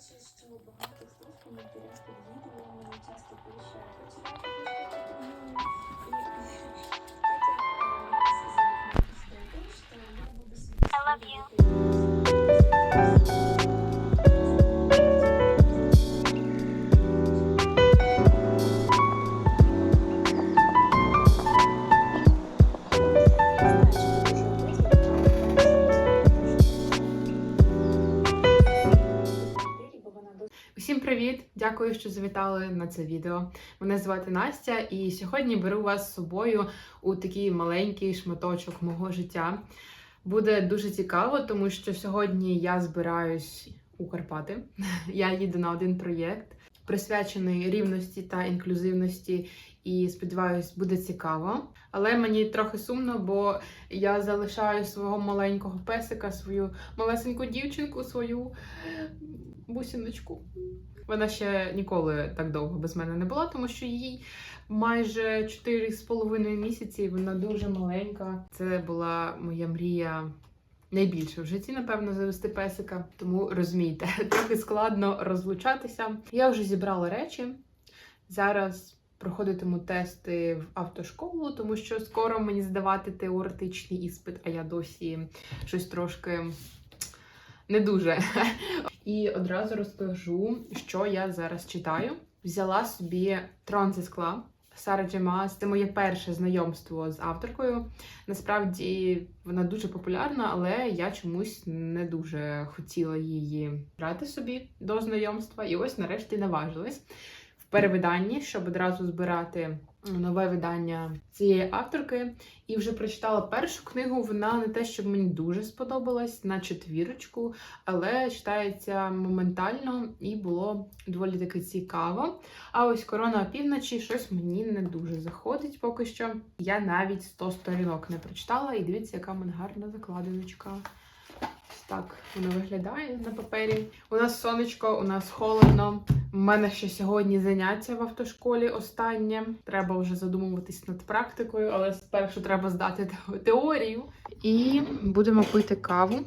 бачу, що багато хто в коментарях під відео мені часто пише I love you. Усім привіт! Дякую, що завітали на це відео. Мене звати Настя, і сьогодні беру вас з собою у такий маленький шматочок мого життя. Буде дуже цікаво, тому що сьогодні я збираюсь у Карпати. Я їду на один проєкт, присвячений рівності та інклюзивності. І сподіваюсь, буде цікаво. Але мені трохи сумно, бо я залишаю свого маленького песика, свою малесеньку дівчинку, свою бусіночку. Вона ще ніколи так довго без мене не була, тому що їй майже 4,5 місяці. Вона дуже маленька. Це була моя мрія. Найбільше в житті, напевно, завести песика, тому розумійте, трохи складно розлучатися. Я вже зібрала речі. Зараз проходитиму тести в автошколу, тому що скоро мені здавати теоретичний іспит, а я досі щось трошки не дуже. І одразу розкажу, що я зараз читаю. Взяла собі трон зі. Сара Джемас. Це моє перше знайомство з авторкою. Насправді вона дуже популярна, але я чомусь не дуже хотіла її брати собі до знайомства. І ось нарешті наважилась перевиданні, щоб одразу збирати нове видання цієї авторки. І вже прочитала першу книгу. Вона не те, щоб мені дуже сподобалась на четвірочку, але читається моментально і було доволі таки цікаво. А ось корона опівночі щось мені не дуже заходить поки що. Я навіть 100 сторінок не прочитала, і дивіться, яка в мене гарна закладиночка. Так воно виглядає на папері. У нас сонечко, у нас холодно. У мене ще сьогодні заняття в автошколі останнє. Треба вже задумуватись над практикою, але спершу треба здати теорію. І будемо пити каву,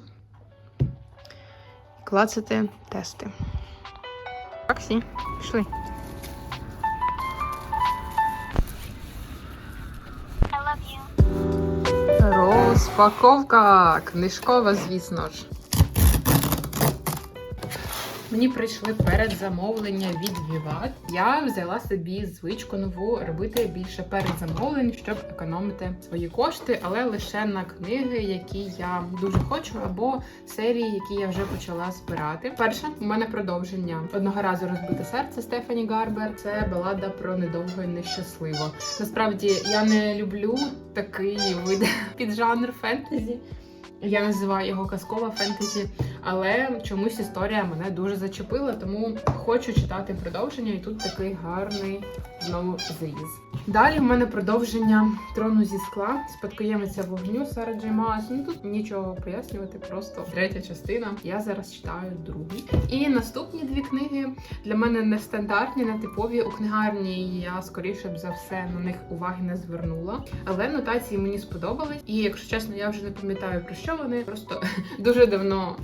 клацати тести. Таксі, пішли. Розпаковка книжкова, звісно ж. Мені прийшли передзамовлення від Vivat. Я взяла собі звичку нову робити більше передзамовлень, щоб економити свої кошти, але лише на книги, які я дуже хочу, або серії, які я вже почала збирати. Перше, у мене продовження одного разу розбите серце Стефані Гарбер. Це балада про недовго і нещасливо. Насправді я не люблю такий вид піджанр фентезі. Я називаю його казкова фентезі, але чомусь історія мене дуже зачепила, тому хочу читати продовження, і тут такий гарний знову зріз. Далі в мене продовження трону зі скла, спадкоємиця вогню Сара Джей Маас. Ну тут нічого пояснювати, просто третя частина. Я зараз читаю другу. І наступні дві книги для мене нестандартні, нетипові. У книгарні я скоріше б за все на них уваги не звернула. Але нотації мені сподобались. І якщо чесно, я вже не пам'ятаю про що вони. Просто дуже давно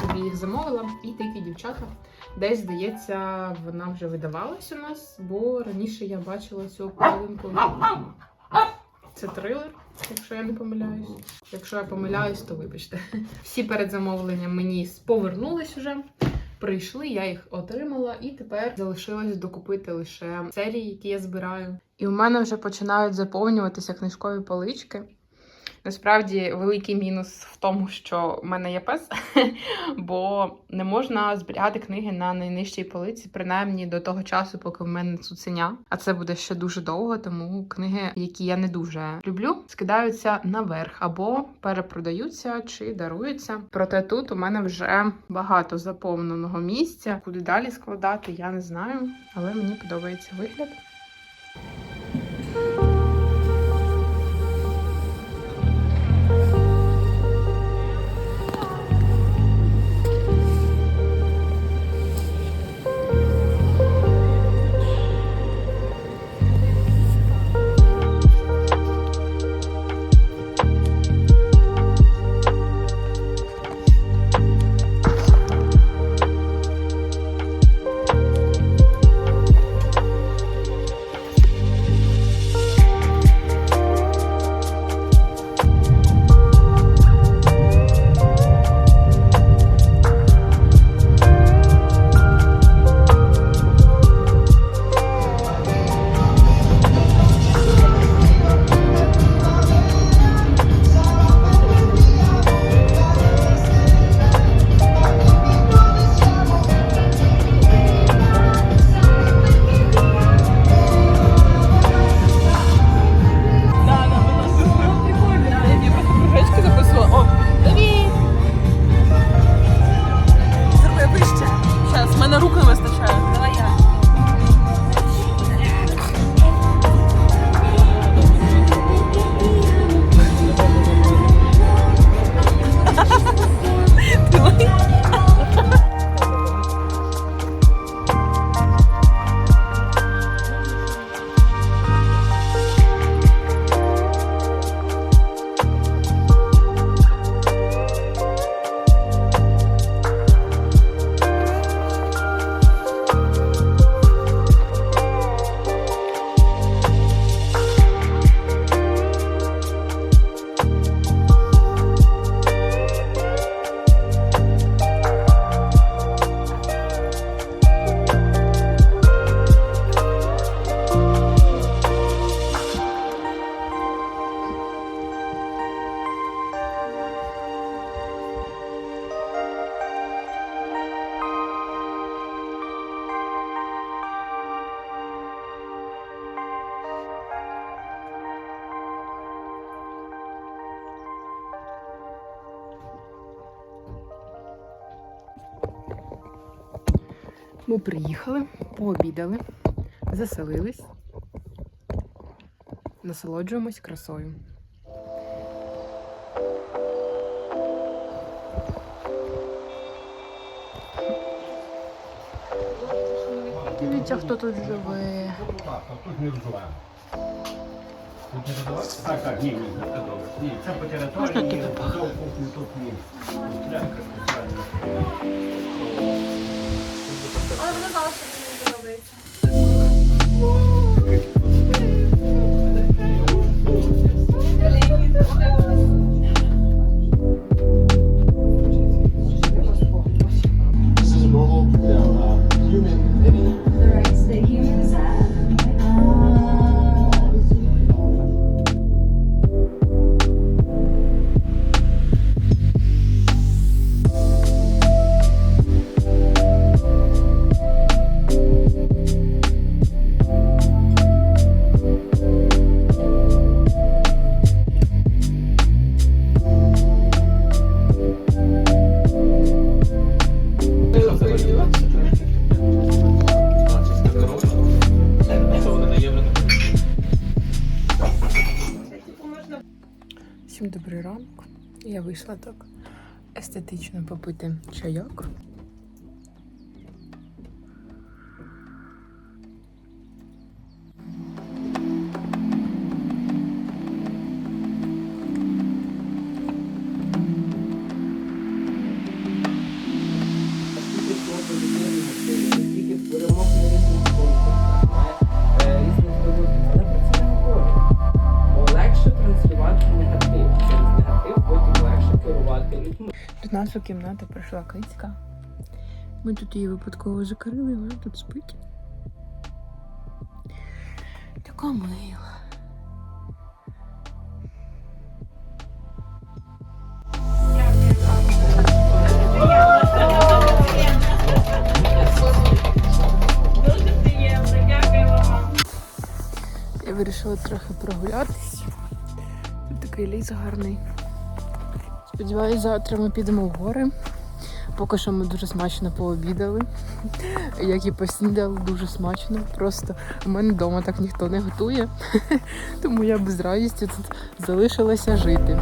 собі їх замовила. І дикі дівчата. Десь, здається, вона вже видавалась у нас, бо раніше я бачила цю половинку. Це трилер, якщо я не помиляюсь. Якщо я помиляюсь, то вибачте. Всі передзамовлення мені повернулись уже. Прийшли, я їх отримала, і тепер залишилось докупити лише серії, які я збираю. І у мене вже починають заповнюватися книжкові полички. Насправді великий мінус в тому, що в мене є пес, бо не можна зберігати книги на найнижчій полиці, принаймні до того часу, поки в мене цуценя. А це буде ще дуже довго, тому книги, які я не дуже люблю, скидаються наверх або перепродаються чи даруються. Проте тут у мене вже багато заповненого місця. Куди далі складати, я не знаю, але мені подобається вигляд. Ми приїхали, пообідали, заселились, насолоджуємось красою. Дивіться, хто тут живе. Так, тут не? Так, так, ні, ні, ні, це добре. Ні, це по території, ні, тут ні. Але вона знала, що мені подобається. Я вийшла так естетично попити чайок. До нас у кімнату прийшла кицька. Ми тут її випадково закрили, вона тут спить. Така мила. Я вирішила трохи прогулятись. Тут такий ліс гарний. Сподіваюсь, завтра ми підемо в гори. Поки що ми дуже смачно пообідали. Як і поснідали, дуже смачно. Просто у мене вдома так ніхто не готує. Тому я без радістю тут залишилася жити.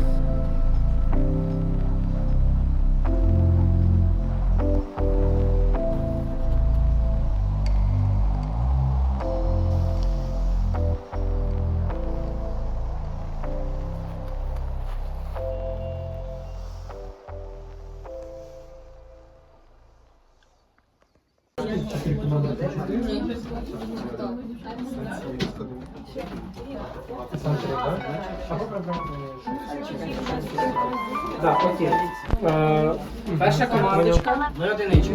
Так, окей. Е, Перша командочка. Ми одиничку.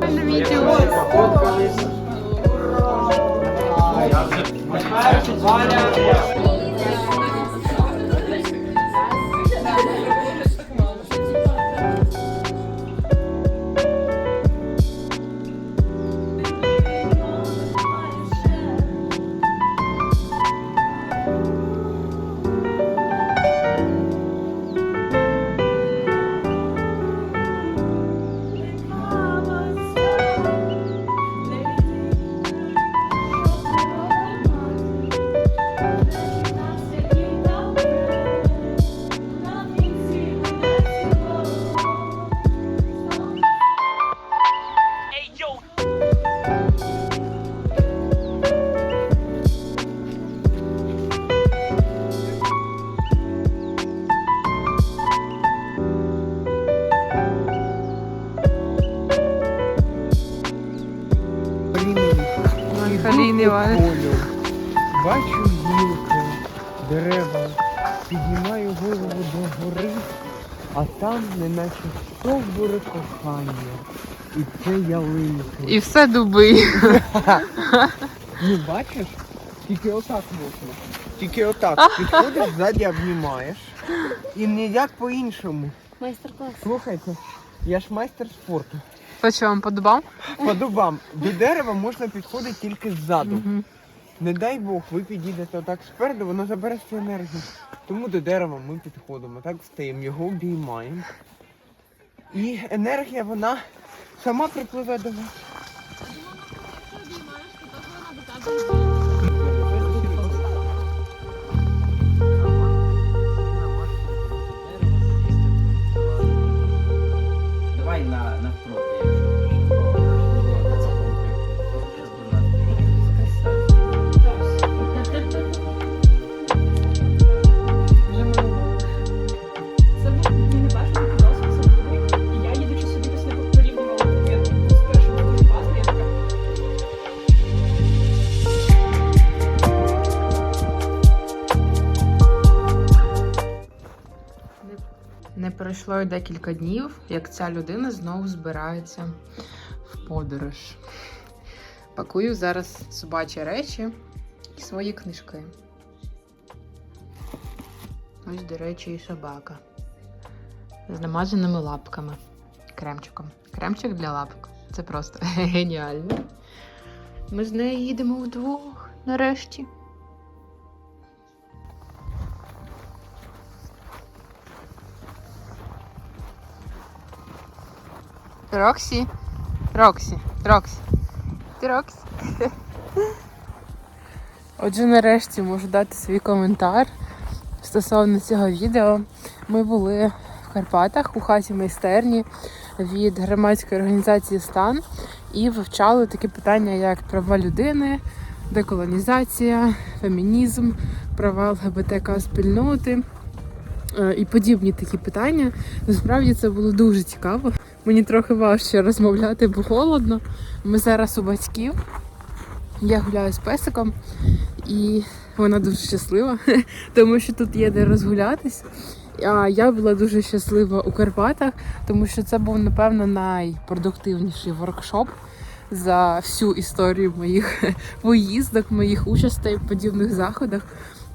Валя. Полю, бачу гілки, дерева, піднімаю голову до гори, а там неначе стовбури кохання. І це ялинки. І все дуби. Ну бачиш, тільки отак можна. Тільки отак. Підходиш, ззаді обнімаєш. І ніяк по-іншому. Майстер-клас. Слухайте, я ж майстер спорту. По чому, по дубам? По дубам. До дерева можна підходити тільки ззаду. Угу. Не дай Бог, ви підійдете отак спереду, воно забере всю енергію. Тому до дерева ми підходимо, так встаємо, його обіймаємо. І енергія, вона сама припливе до вас. Давай Не пройшло й декілька днів, як ця людина знову збирається в подорож. Пакую зараз собачі речі і свої книжки. Ось, до речі, і собака. З намазаними лапками. Кремчиком. Кремчик для лапок. Це просто геніально. Ми з нею їдемо вдвох нарешті. Роксі. Роксі. Роксі. Ти Роксі. Отже, нарешті можу дати свій коментар стосовно цього відео. Ми були в Карпатах у хаті майстерні від громадської організації Стан і вивчали такі питання, як права людини, деколонізація, фемінізм, права ЛГБТК спільноти е, і подібні такі питання. Насправді це було дуже цікаво. Мені трохи важче розмовляти, бо холодно. Ми зараз у батьків. Я гуляю з песиком, і вона дуже щаслива, тому що тут є де розгулятись. А я була дуже щаслива у Карпатах, тому що це був, напевно, найпродуктивніший воркшоп за всю історію моїх поїздок, моїх участей в подібних заходах.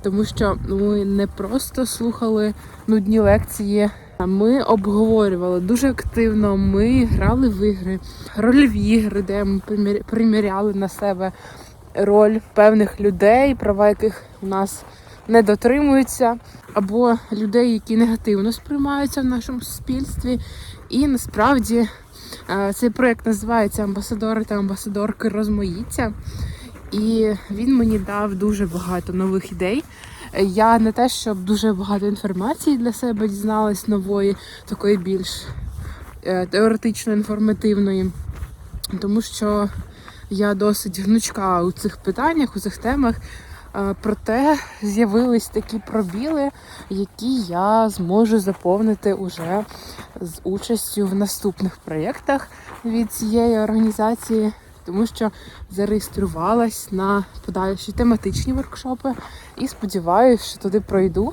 Тому що ми не просто слухали нудні лекції, ми обговорювали дуже активно. Ми грали в ігри, рольові ігри, де ми примір- приміряли на себе роль певних людей, права яких у нас не дотримуються, або людей, які негативно сприймаються в нашому суспільстві. І насправді е, цей проект називається Амбасадори та амбасадорки розмоїться. І він мені дав дуже багато нових ідей. Я не те, щоб дуже багато інформації для себе дізналась нової, такої більш е, теоретично інформативної, тому що я досить гнучка у цих питаннях, у цих темах. Е, Проте з'явились такі пробіли, які я зможу заповнити уже з участю в наступних проєктах від цієї організації, тому що зареєструвалась на подальші тематичні воркшопи і сподіваюся, що туди пройду.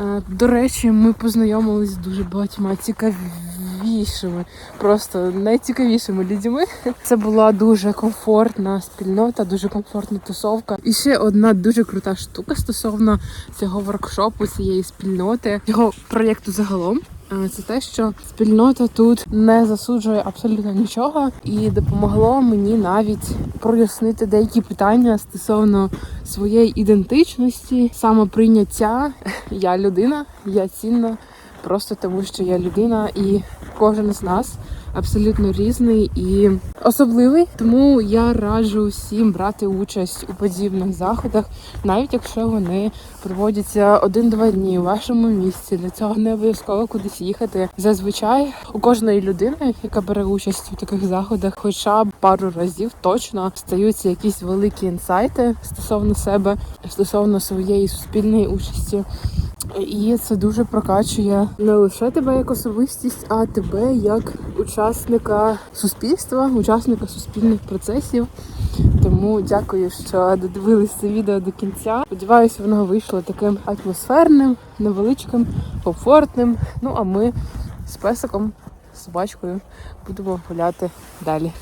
Е, До речі, ми познайомились з дуже багатьма цікавішими, просто найцікавішими людьми. Це була дуже комфортна спільнота, дуже комфортна тусовка. І ще одна дуже крута штука стосовно цього воркшопу, цієї спільноти, цього проєкту загалом. Е, Це те, що спільнота тут не засуджує абсолютно нічого, і допомогло мені навіть прояснити деякі питання стосовно своєї ідентичності, самоприйняття. Я людина, я цінна просто тому, що я людина, і кожен з нас абсолютно різний і особливий. Тому я раджу всім брати участь у подібних заходах, навіть якщо вони проводяться один-два дні у вашому місці. Для цього не обов'язково кудись їхати. Зазвичай у кожної людини, яка бере участь у таких заходах, хоча б пару разів точно стаються якісь великі інсайти стосовно себе, стосовно своєї суспільної участі. І це дуже прокачує не лише тебе як особистість, а тебе як учасника суспільства, учасника суспільних процесів. Тому дякую, що додивились це відео до кінця. Сподіваюся, воно вийшло таким атмосферним, невеличким, комфортним. Ну а ми з песиком, з собачкою будемо гуляти далі.